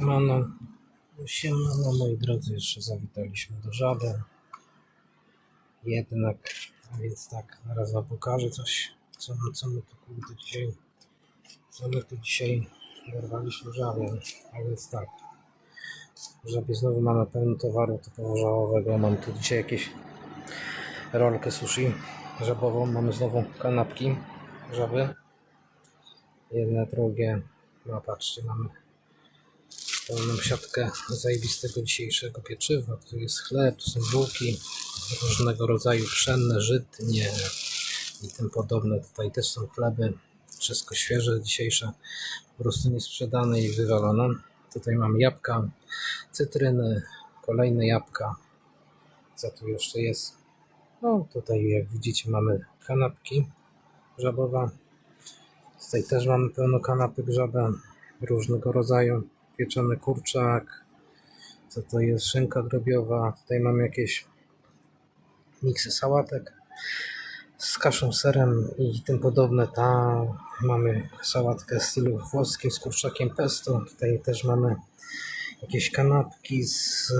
Siemano, siemano moi drodzy, jeszcze zawitaliśmy do żaby. Jednak, a więc tak, zaraz wam pokażę coś, co, co my tu kurde dzisiaj, co my tu dzisiaj dorwaliśmy żabie. A więc tak, w żabie znowu mamy pełno towaru typowo żałowego. Mam tu dzisiaj jakieś rolkę sushi żabową, mamy znowu kanapki żaby. Jedne, drugie, no patrzcie, mamy pełną siatkę zajebistego dzisiejszego pieczywa. Tu jest chleb, tu są bułki różnego rodzaju pszenne, żytnie i tym podobne. Tutaj też są chleby, wszystko świeże, dzisiejsze, po prostu niesprzedane i wywalone. Tutaj mam jabłka, cytryny, kolejne jabłka. Co tu jeszcze jest? No tutaj jak widzicie mamy kanapki żabowe. Tutaj też mamy pełno kanapek żabe różnego rodzaju pieczony kurczak, co to jest szynka drobiowa, tutaj mamy jakieś miksy sałatek z kaszą, serem i tym podobne. Tam mamy sałatkę w stylu włoskim z kurczakiem pesto, tutaj też mamy jakieś kanapki z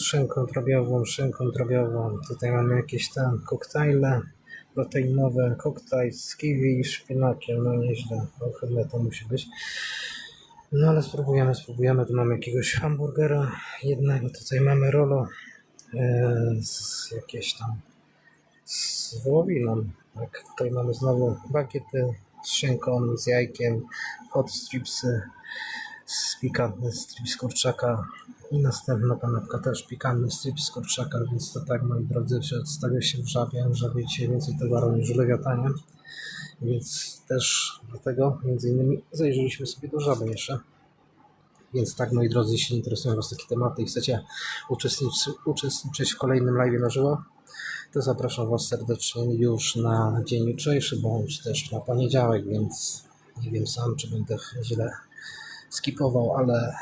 szynką drobiową, szynką drobiową, tutaj mamy jakieś tam koktajle proteinowe, koktajl z kiwi i szpinakiem, no nieźle, ohydne to musi być. No ale spróbujemy, spróbujemy. Tu mamy jakiegoś hamburgera jednego. Tutaj mamy rolo e, z jakieś tam z wołowiną. Tak, tutaj mamy znowu bagiety z szynką, z jajkiem, hot stripsy z pikantny strip z kurczaka i następna kanapka też pikantny strip z więc to tak moi drodzy przedstawia się w żabie. Żabie dzisiaj więcej towaru niż lewiatanie. Więc też dlatego między innymi zajrzeliśmy sobie do żaby jeszcze. Więc tak moi drodzy, jeśli interesują Was takie tematy i chcecie uczestniczyć, uczestniczyć w kolejnym live na żywo, to zapraszam Was serdecznie już na dzień jutrzejszy, bądź też na poniedziałek, więc nie wiem sam, czy będę źle skipował, ale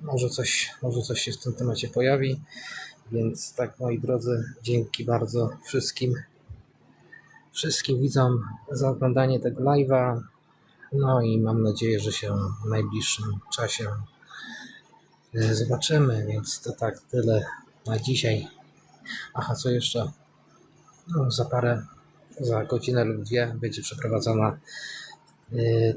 może coś, może coś się w tym temacie pojawi. Więc tak moi drodzy, dzięki bardzo wszystkim wszystkim widzom za oglądanie tego live'a. No i mam nadzieję, że się w najbliższym czasie e, zobaczymy, więc to tak tyle na dzisiaj. Aha, co jeszcze? No, za parę, za godzinę lub dwie będzie przeprowadzona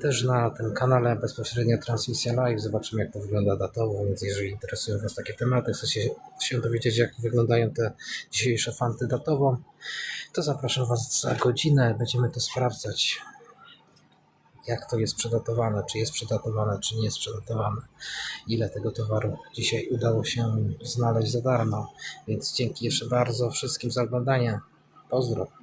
też na tym kanale bezpośrednia transmisja live. Zobaczymy, jak to wygląda datowo, więc jeżeli interesują Was takie tematy, chcecie się dowiedzieć, jak wyglądają te dzisiejsze fanty datowo, to zapraszam Was za godzinę. Będziemy to sprawdzać, jak to jest przedatowane, czy jest przedatowane, czy nie jest przedatowane, ile tego towaru dzisiaj udało się znaleźć za darmo. Więc dzięki jeszcze bardzo wszystkim za oglądanie. Pozdro.